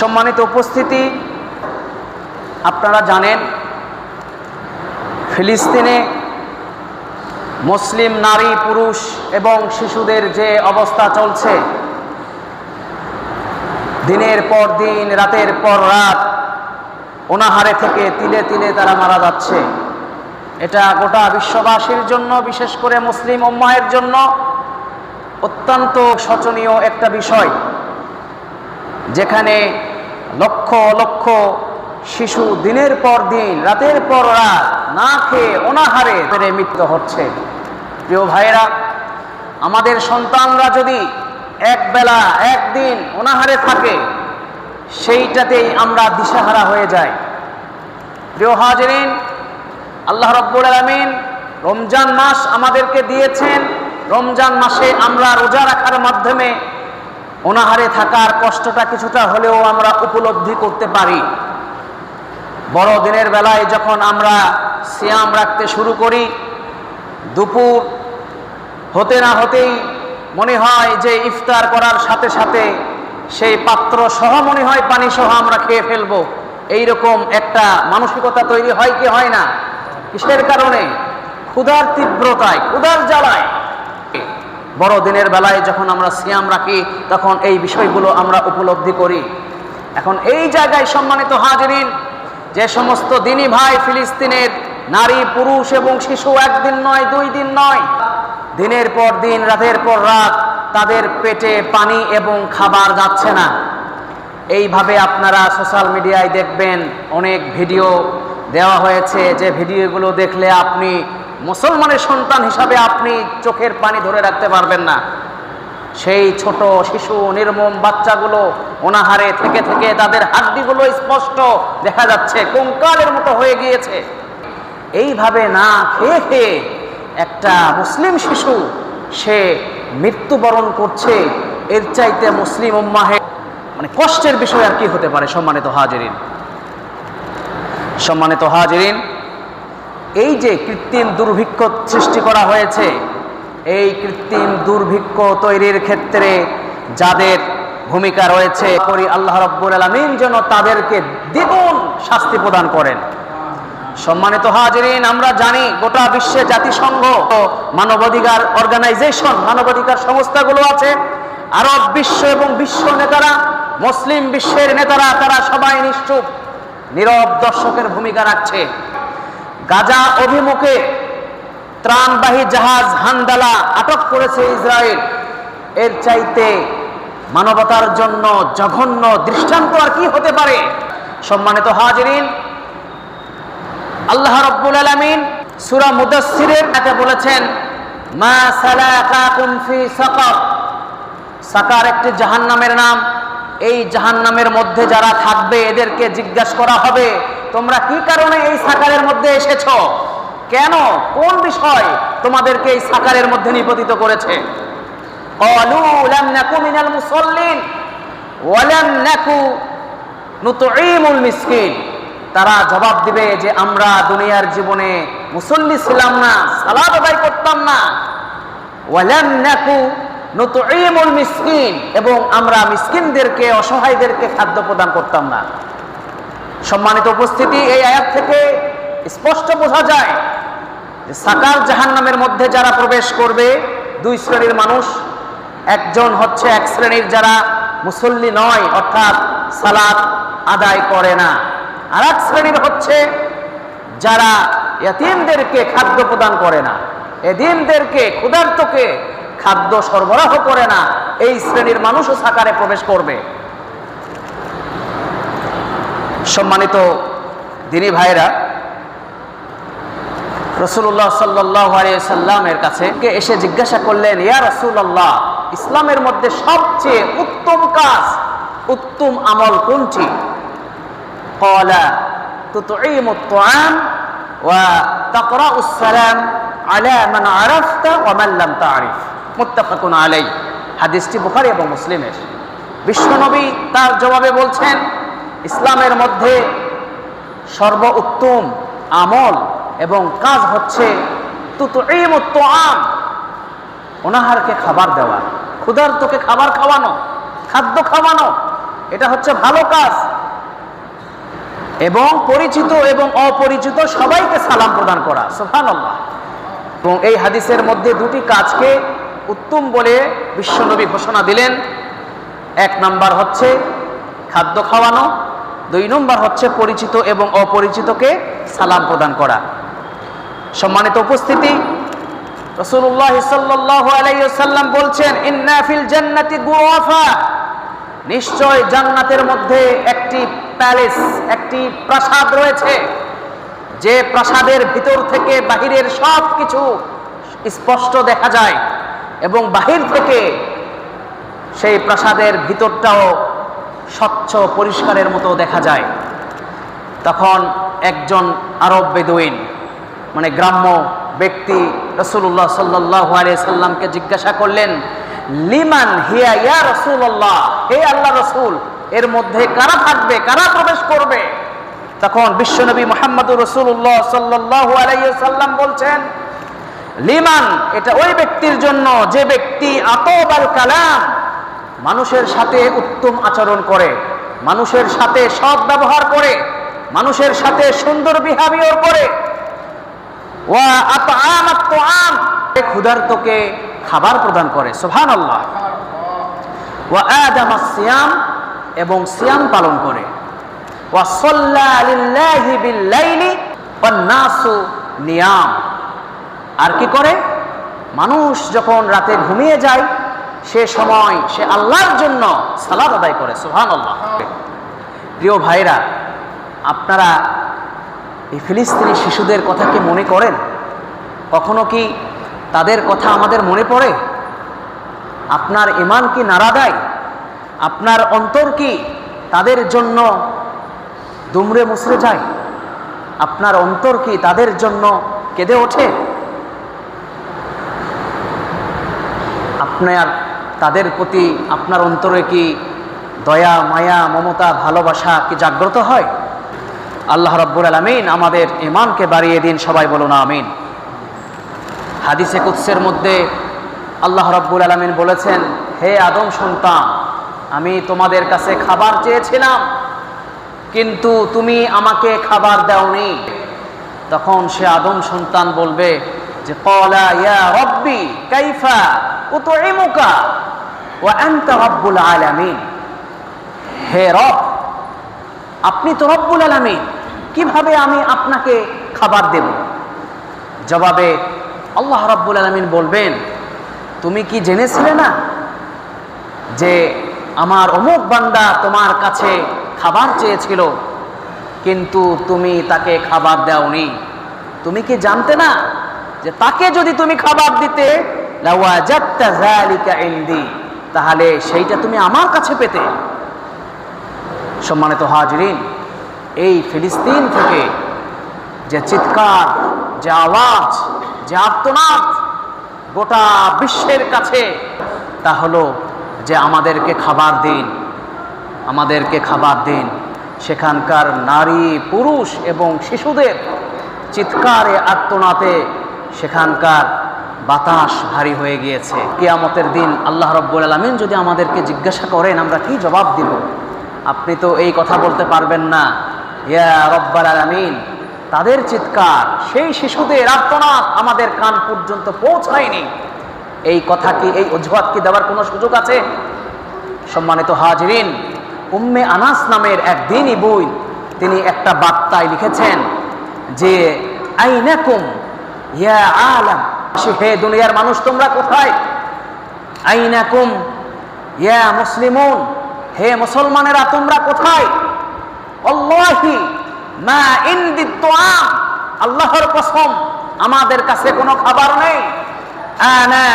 সম্মানিত উপস্থিতি, আপনারা জানেন, ফিলিস্তিনে মুসলিম নারী, পুরুষ এবং শিশুদের যে অবস্থা চলছে, দিনের পর দিন, রাতের পর রাত, অনাহারে থেকে তিলে তিলে তারা মারা যাচ্ছে। এটা গোটা বিশ্ববাসীর জন্য, বিশেষ করে মুসলিম উম্মাহের জন্য অত্যন্ত শোচনীয় একটা বিষয়। যেখানে লক্ষ লক্ষ শিশু দিনের পর দিন, রাতের পর রাত, না খেয়ে অনাহারে পেরে মৃত্যু হচ্ছে। প্রিয় ভাইয়েরা, আমাদের সন্তানরা যদি এক বেলা একদিন অনাহারে থাকে, সেইটাতেই আমরা দিশাহারা হয়ে যাই। প্রিয় হাজরিন, আল্লাহ রব্বুল আলমিন রমজান মাস আমাদেরকে দিয়েছেন। রমজান মাসে আমরা রোজা রাখার মাধ্যমে অনাহারে থাকার কষ্টটা কিছুটা হলেও আমরা উপলব্ধি করতে পারি। বড় দিনের বেলায় যখন আমরা সিয়াম রাখতে শুরু করি, দুপুর হতে না হতেই মনে হয় যে ইফতার করার সাথে সাথে সেই পাত্র সহ মনে হয় পানি সহ আমরা খেয়ে ফেলব। এইরকম একটা মানসিকতা তৈরি হয় কি হয় না? কিসের কারণে? ক্ষুধার তীব্রতায়, ক্ষুধার জ্বালায়। বড় দিনের বেলায় যখন আমরা সিয়াম রাখি, তখন এই বিষয়গুলো আমরা উপলব্ধি করি। এখন এই জায়গায় সম্মানিত হাজিরিন, যে সমস্ত দিনী ভাই ফিলিস্তিনের নারী, পুরুষ এবং শিশু একদিন নয়, দুই দিন নয়, দিনের পর দিন, রাতের পর রাত তাদের পেটে পানি এবং খাবার যাচ্ছে না। এইভাবে আপনারা সোশ্যাল মিডিয়ায় দেখবেন, অনেক ভিডিও দেওয়া হয়েছে। যে ভিডিওগুলো দেখলে আপনি মুসলমানের সন্তান হিসাবে আপনি চোখের পানি ধরে রাখতে পারবেন না। সেই ছোট শিশু, নির্মম বাচ্চাগুলো অনাহারে থেকে থেকে তাদের হাড্ডিগুলো স্পষ্ট দেখা যাচ্ছে, কঙ্কালের মতো হয়ে গিয়েছে। এইভাবে না খেয়ে খেয়ে একটা মুসলিম শিশু, সে মৃত্যুবরণ করছে, এর চাইতে মুসলিম উম্মাহে মানে কষ্টের বিষয় আর কি হতে পারে সম্মানিত হাজরিন। সম্মানিত হাজরিন এই যে কৃত্রিম দুর্ভিক্ষ সৃষ্টি করা হয়েছে, এই কৃত্রিম দুর্ভিক্ষ তৈরির ক্ষেত্রে যাদের ভূমিকা রয়েছে করি আল্লাহ রব্বুল আলমিন যেন তাদেরকে দ্বিগুণ শাস্তি প্রদান করেন। সম্মানিত হাজরিন, আমরা জানি গোটা বিশ্বে জাতিসংঘ, মানবাধিকার অর্গানাইজেশন, মানবাধিকার সংস্থাগুলো আছে। আরব বিশ্ব এবং বিশ্ব নেতারা, মুসলিম বিশ্বের নেতারা, তারা সবাই নিশ্চুপ, নীরব দর্শকের ভূমিকা রাখছে। গাজা অভিমুখে ত্রাণবাহী জাহাজ হান্দালা আটক করেছে ইসরায়েল। এর চাইতে মানবতার জন্য জঘন্য দৃষ্টান্ত আর কি হতে পারে? সম্মানিত হাজরিন, আল্লাহ রব্বুল আলামিন সূরা মুদাসসিরের তাকে বলেছেন, মা সালাকাকুম ফি সাকার। সাকার একটি জাহান্নামের নাম। এই জাহান্নামের মধ্যে যারা থাকবে, এদেরকে জিজ্ঞাসা করা হবে, তোমরা কি কারণে এই সাকারের মধ্যে এসেছ? কেন? কোন বিষয় তোমাদেরকে এই সাকারের মধ্যে নিপতিত করেছে? তারা জবাব দিবে যে, আমরা দুনিয়ার জীবনে মুসল্লি ছিলাম না সালাদ আদায় করতাম না। ওয়ালাম নাকু নুতঈমুল মিসকিন। এবং আমরা মিসকিনদেরকে, অসহায়দেরকে খাদ্য প্রদান করতাম না। সম্মানিত উপস্থিতি, এই আয়াত থেকে স্পষ্ট বোঝা যায় যে সাকার জাহান্নামের মধ্যে যারা প্রবেশ করবে, দুই শ্রেণির মানুষ, একজন হচ্ছে এক শ্রেণির যারা মুসল্লি নয়, অর্থাৎ সালাত আদায় করে না। আর এক শ্রেণির হচ্ছে যারা এতিমদেরকে খাদ্য প্রদান করে না। এদিনদেরকে, ক্ষুধার্তকে খাদ্য সরবরাহ করে না এই শ্রেণীর মানুষও সাকারে প্রবেশ করবে সম্মানিত দিনী ভাইরা রসুল্লাহ সাল্লাহ সাল্লামের কাছে কে এসে জিজ্ঞাসা করলেন ইয়া রসুল্লাহ ইসলামের মধ্যে সবচেয়ে উত্তম কাজ উত্তম আমল কোনটি قال تطعيم الطعام وتقرأ السلام على من عرفت ومن لم تعرف মোত্তাফাকুন আলাই হাদিসটি বুখারি এবং মুসলিমের। বিশ্বনবী তার জবাবে বলছেন, ইসলামের মধ্যে সর্ব উত্তম আমল এবং কাজ হচ্ছে আম অনাহারকে খাবার দেওয়া, ক্ষুধার্তকে খাবার খাওয়ানো, খাদ্য খাওয়ানো, এটা হচ্ছে ভালো কাজ। এবং পরিচিত এবং অপরিচিত সবাইকে সালাম প্রদান করা সোহান এবং এই হাদিসের মধ্যে দুটি কাজকে উত্তম বলে বিশ্বনবী ঘোষণা দিলেন। এক নাম্বার হচ্ছে খাদ্য খাওয়ানো, দুই নম্বর হচ্ছে পরিচিত এবং অপরিচিতকে সালাম প্রদান করা। সম্মানিত উপস্থিতি রসুল্লাহ সাল্লাহ বলছেন ইন্নাফিল জান্নাতি গুয়াফা। নিশ্চয় জান্নাতের মধ্যে একটি প্যালেস, একটি প্রাসাদ রয়েছে। যে প্রাসাদের ভিতর থেকে বাহিরের সব কিছু স্পষ্ট দেখা যায়। এবং বাহির থেকে সেই প্রাসাদের ভিতরটাও স্বচ্ছ পরিষ্কারের মতো দেখা যায়। তখন একজন আরব বেদুইন মানে গ্রাম্য ব্যক্তি রসুল্লাহ সাল্লাহ সাল্লামকে জিজ্ঞাসা করলেন, লিমান হিয়া ইয়া রসুল্লাহ হে আল্লাহ রসুল, এর মধ্যে কারা থাকবে? কারা প্রবেশ করবে? তখন বিশ্বনবী মোহাম্মদুর রসুল্লাহ সাল্লাহ আলাইসাল্লাম বলছেন লিমান, এটা ওই ব্যক্তির জন্য যে ব্যক্তি আতব আল কালাম, মানুষের সাথে উত্তম আচরণ করে, মানুষের সাথে সৎ ব্যবহার করে, মানুষের সাথে সুন্দর বিহেভিয়র করে। ক্ষুধার্তকে খাবার প্রদান করে সুবহান আল্লাহ সিয়াম, এবং সিয়াম পালন করে। নিয়াম। আর কি করে? মানুষ যখন রাতে ঘুমিয়ে যায়, সে সময় সে আল্লাহর জন্য সালাদ আদায় করে সুহান আল্লাহ প্রিয় ভাইরা আপনারা এই ফিলিস্তিনি শিশুদের কথা কি মনে করেন? কখনো কি তাদের কথা আমাদের মনে পড়ে? আপনার ইমান কি নাড়া দেয়? আপনার অন্তর কি তাদের জন্য দুমড়ে মুসড়ে যায়? আপনার অন্তর কি তাদের জন্য কেঁদে ওঠে? আপনার, তাদের প্রতি আপনার অন্তরে কি দয়া, মায়া, মমতা, ভালোবাসা কি জাগ্রত হয়? আল্লাহ রব্বুল আলমিন আমাদের ইমানকে বাড়িয়ে দিন, সবাই বলুন আমিন। হাদিসে কুৎসের মধ্যে আল্লাহ রব্বুল আলমিন বলেছেন, হে আদম সন্তান, আমি তোমাদের কাছে খাবার চেয়েছিলাম, কিন্তু তুমি আমাকে খাবার দাওনি। তখন সে আদম সন্তান বলবে যে, কলা ইয়া রব্বি, কাইফা? হে রব, আপনি তো রব্বুল আলামিন, কীভাবে আমি আপনাকে খাবার দেব? জবাবে আল্লাহ রব্বুল আলামিন বলবেন, তুমি কি জেনেছিলে না যে আমার অমুক বান্দা তোমার কাছে খাবার চেয়েছিল, কিন্তু তুমি তাকে খাবার দাওনি? তুমি কি জানতে না যে তাকে যদি তুমি খাবার দিতে তাহলে সেইটা তুমি আমার কাছে পেতে। সম্মানিত হাজরিন, এই ফিলিস্তিন থেকে যে চিৎকার, যে আওয়াজ, যে আর্তনাদ গোটা বিশ্বের কাছে, তা হলো যে আমাদেরকে খাবার দিন, আমাদেরকে খাবার দিন। সেখানকার নারী, পুরুষ এবং শিশুদের চিৎকারে আত্মনাতে সেখানকার বাতাস ভারী হয়ে গিয়েছে। কেয়ামতের দিন আল্লাহ রব্বুল আলমিন যদি আমাদেরকে জিজ্ঞাসা করেন, আমরা কি জবাব দিব? আপনি তো এই কথা বলতে পারবেন না। ইয়া রব্বাল আলমিন, তাদের চিৎকার, সেই শিশুদের আত্মনাথ আমাদের কান পর্যন্ত পৌঁছায়নি। এই কথা কি, এই অজুহাত কি দেওয়ার কোনো সুযোগ আছে? সম্মানিত হাজরিন, উম্মে আনাস নামের এক দিনই বই তিনি একটা বার্তায় লিখেছেন যে, আইনাকুম ইয়া আলাম। হে দুনিয়ার মানুষ, তোমরা কোথায়? আইনাকুম ইয়া মুসলিমুন। হে মুসলমানেরা, তোমরা কোথায়? আল্লাহি মা ইন্দি আল্লাহর কসম, আমাদের কাছে কোনো খাবার নেই। আনা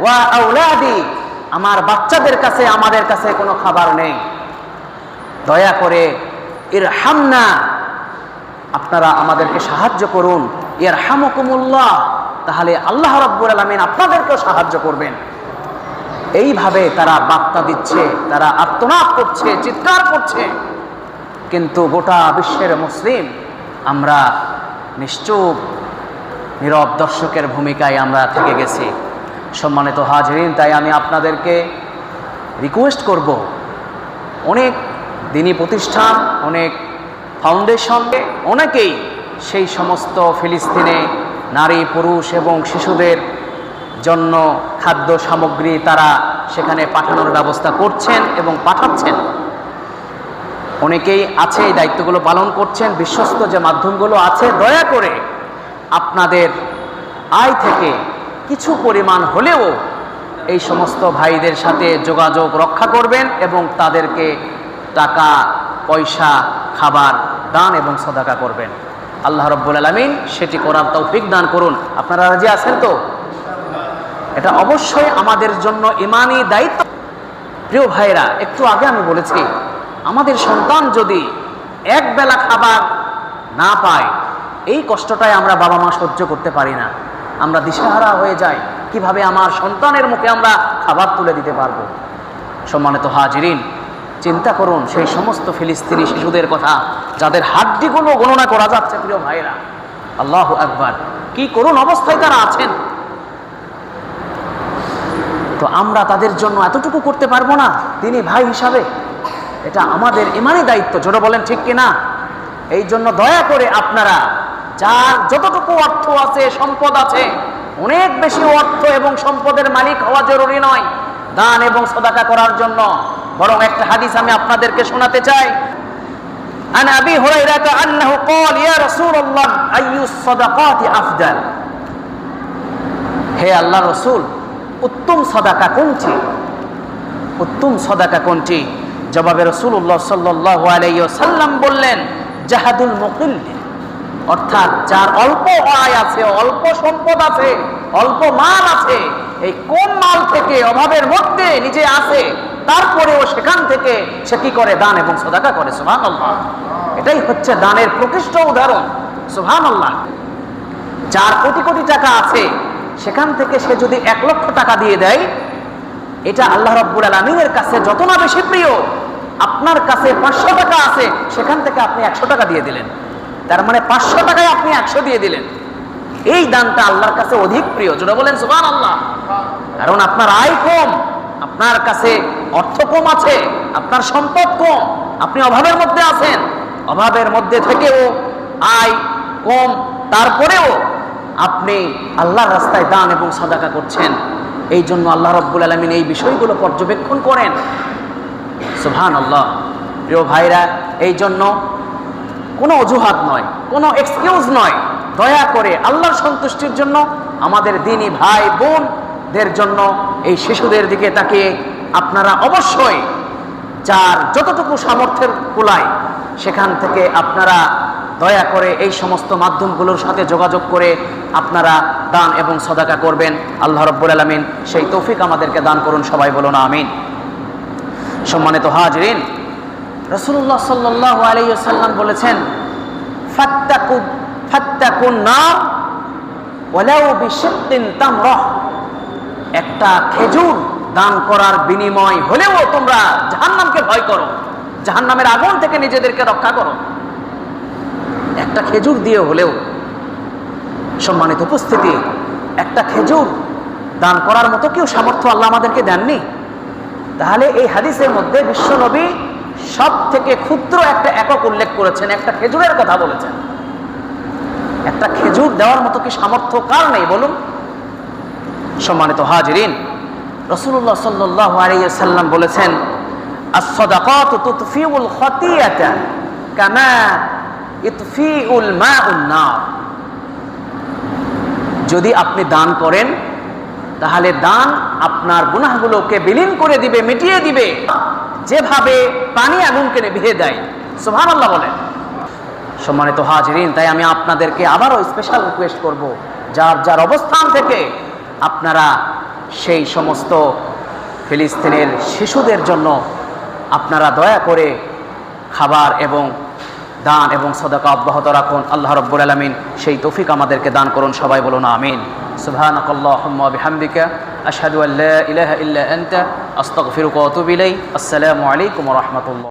ওয়া আউলাদি আমার বাচ্চাদের কাছে, আমাদের কাছে কোনো খাবার নেই। দয়া করে এর হামনা আপনারা আমাদেরকে সাহায্য করুন। এর হামকুমুল্লাহ তাহলে আল্লাহ রব্বুর আলমিন আপনাদেরকেও সাহায্য করবেন। এইভাবে তারা বার্তা দিচ্ছে, তারা আত্মনাদ করছে, চিৎকার করছে। কিন্তু গোটা বিশ্বের মুসলিম, আমরা নিশ্চুপ, নীরব দর্শকের ভূমিকায় আমরা থেকে গেছি। সম্মানিত হাজরিন, তাই আমি আপনাদেরকে রিকোয়েস্ট করব। অনেক দিনী প্রতিষ্ঠান, অনেক ফাউন্ডেশন অনেকেই সেই সমস্ত ফিলিস্তিনে নারী, পুরুষ এবং শিশুদের জন্য খাদ্য সামগ্রী তারা সেখানে পাঠানোর ব্যবস্থা করছেন এবং পাঠাচ্ছেন। অনেকেই আছে এই দায়িত্বগুলো পালন করছেন, বিশ্বস্ত যে মাধ্যমগুলো আছে, দয়া করে আপনাদের আয় থেকে কিছু পরিমাণ হলেও এই সমস্ত ভাইদের সাথে যোগাযোগ রক্ষা করবেন এবং তাদেরকে টাকা, পয়সা, খাবার, দান এবং সদাকা করবেন। আল্লাহ রব্বুল আলমিন সেটি করার তৌফিক দান করুন। আপনারা রাজি আছেন তো? এটা অবশ্যই আমাদের জন্য ইমানি দায়িত্ব। প্রিয় ভাইরা একটু আগে আমি বলেছি, আমাদের সন্তান যদি এক বেলা খাবার না পায়, এই কষ্টটাই আমরা বাবা মা সহ্য করতে পারি না। আমরা দিশেহারা হয়ে যাই। কীভাবে আমার সন্তানের মুখে আমরা খাবার তুলে দিতে পারব? সম্মানিত হাজিরিন চিন্তা করুন, সেই সমস্ত ফিলিস্তিনি শিশুদের কথা, যাদের হাড্ডিগুলো গণনা করা যাচ্ছে প্রিয় ভাইরা আল্লাহ একবার কি করুন অবস্থায় তারা আছেন। তো আমরা তাদের জন্য এতটুকু করতে পারব না, তিনি ভাই হিসাবে। এটা আমাদের ইমানই দায়িত্ব, জোরে বলেন ঠিক কিনা? এই জন্য দয়া করে আপনারা, যার যতটুকু অর্থ আছে, সম্পদ আছে, অনেক বেশি অর্থ এবং সম্পদের মালিক হওয়া জরুরি নয়। দান এবং সদাকা করার জন্য বরং একটা হাদিস আমি আপনাদেরকে শোনাতে চাই عن ابي هريره انه قال يا رسول الله اي الصدقات افضل হে আল্লাহ রসুল উত্তম সদাকা কোনটি উত্তম সদাকা কোনটি জবাবে রসুল্লাহ সাল্লাহ আলাইসাল্লাম বললেন জাহাদুল মুকিল অর্থাৎ যার অল্প আয় আছে অল্প সম্পদ আছে অল্প মাল আছে এই কম মাল থেকে অভাবের মধ্যে নিজে আছে তারপরেও সেখান থেকে সে কি করে? দান এবং সদাকা করে সুহান আল্লাহ এটাই হচ্ছে দানের প্রকৃষ্ট উদাহরণ সুহান আল্লাহ যার কোটি কোটি টাকা আছে, সেখান থেকে সে যদি এক লক্ষ টাকা দিয়ে দেয়, এটা আল্লাহ রব্বুল আলমিনের কাছে যত না বেশি প্রিয়, আপনার কাছে পাঁচশো টাকা আছে, সেখান থেকে আপনি একশো টাকা দিয়ে দিলেন। তার মানে পাঁচশো টাকায় আপনি একশো দিয়ে দিলেন। এই দানটা আল্লাহর কাছে অধিক প্রিয়। যেটা বলেন সুবান আল্লাহ কারণ আপনার আয় কম আপনার কাছে অর্থ কম আছে, আপনার সম্পদ কম, আপনি অভাবের মধ্যে আছেন, অভাবের মধ্যে থেকেও আয় কম, তারপরেও আপনি আল্লাহর রাস্তায় দান এবং সাদাকা করছেন। এই জন্য আল্লাহ রব্বুল আলমিন এই বিষয়গুলো পর্যবেক্ষণ করেন। সুহান আল্লাহ প্রিয় ভাইরা, এই জন্য কোনো অজুহাত নয়, কোনো এক্সকিউজ নয়। দয়া করে আল্লাহর সন্তুষ্টির জন্য আমাদের দিনী ভাই বোনদের জন্য, এই শিশুদের দিকে তাকিয়ে আপনারা অবশ্যই যার যতটুকু সামর্থ্যের কুলায় সেখান থেকে আপনারা দয়া করে এই সমস্ত মাধ্যমগুলোর সাথে যোগাযোগ করে আপনারা দান এবং সদাকা করবেন। আল্লাহ রব্বুল আলমিন সেই তৌফিক আমাদেরকে দান করুন, সবাই বলুন আমিন। সম্মানিত হাজরিন রসুল্লাহ সাল্লাহ আলাইসাল্লাম বলেছেন, ফাত্তাকু ফাত্তাকুন না ওয়ালাউ বিশিদ্দিন তামরাহ একটা খেজুর দান করার বিনিময় হলেও তোমরা জাহান্নামকে ভয় করো। জাহান্নামের আগুন থেকে নিজেদেরকে রক্ষা করো। একটা খেজুর দিয়ে হলেও সম্মানিত উপস্থিতি, একটা খেজুর দান করার মতো কেউ সামর্থ্য আল্লাহ আমাদেরকে দেননি। তাহলে এই হাদিসের মধ্যে বিশ্বনবী সব থেকে ক্ষুদ্র একটা একক উল্লেখ করেছেন, একটা খেজুরের কথা বলেছেন। একটা খেজুর দেওয়ার মতো কি সামর্থ্য কার নেই বলুন? সম্মানিত হাজরিন রসুল্লাহ সাল্লাহ আলিয়াল্লাম বলেছেন যদি আপনি দান করেন, তাহলে দান আপনার গুনাগুলোকে বিলীন করে দিবে, মিটিয়ে দিবে, যেভাবে পানি আগুন কেনে বিহে দেয়। সোহান আল্লাহ বলেন। সম্মানিত হাজরিন, তাই আমি আপনাদেরকে আবারও স্পেশাল রিকোয়েস্ট করব, যার যার অবস্থান থেকে আপনারা সেই সমস্ত ফিলিস্তিনের শিশুদের জন্য আপনারা দয়া করে খাবার এবং দান এবং সদাকা অব্যাহত রাখুন আল্লাহ রব্বুল আলমিন সেই তৌফিক আমাদেরকে দান করুন সবাই বলুন আমিন سبحانك اللهم وبحمدك أشهد أن لا إله إلا أنت أستغفرك وأتوب إليك السلام عليكم ورحمة الله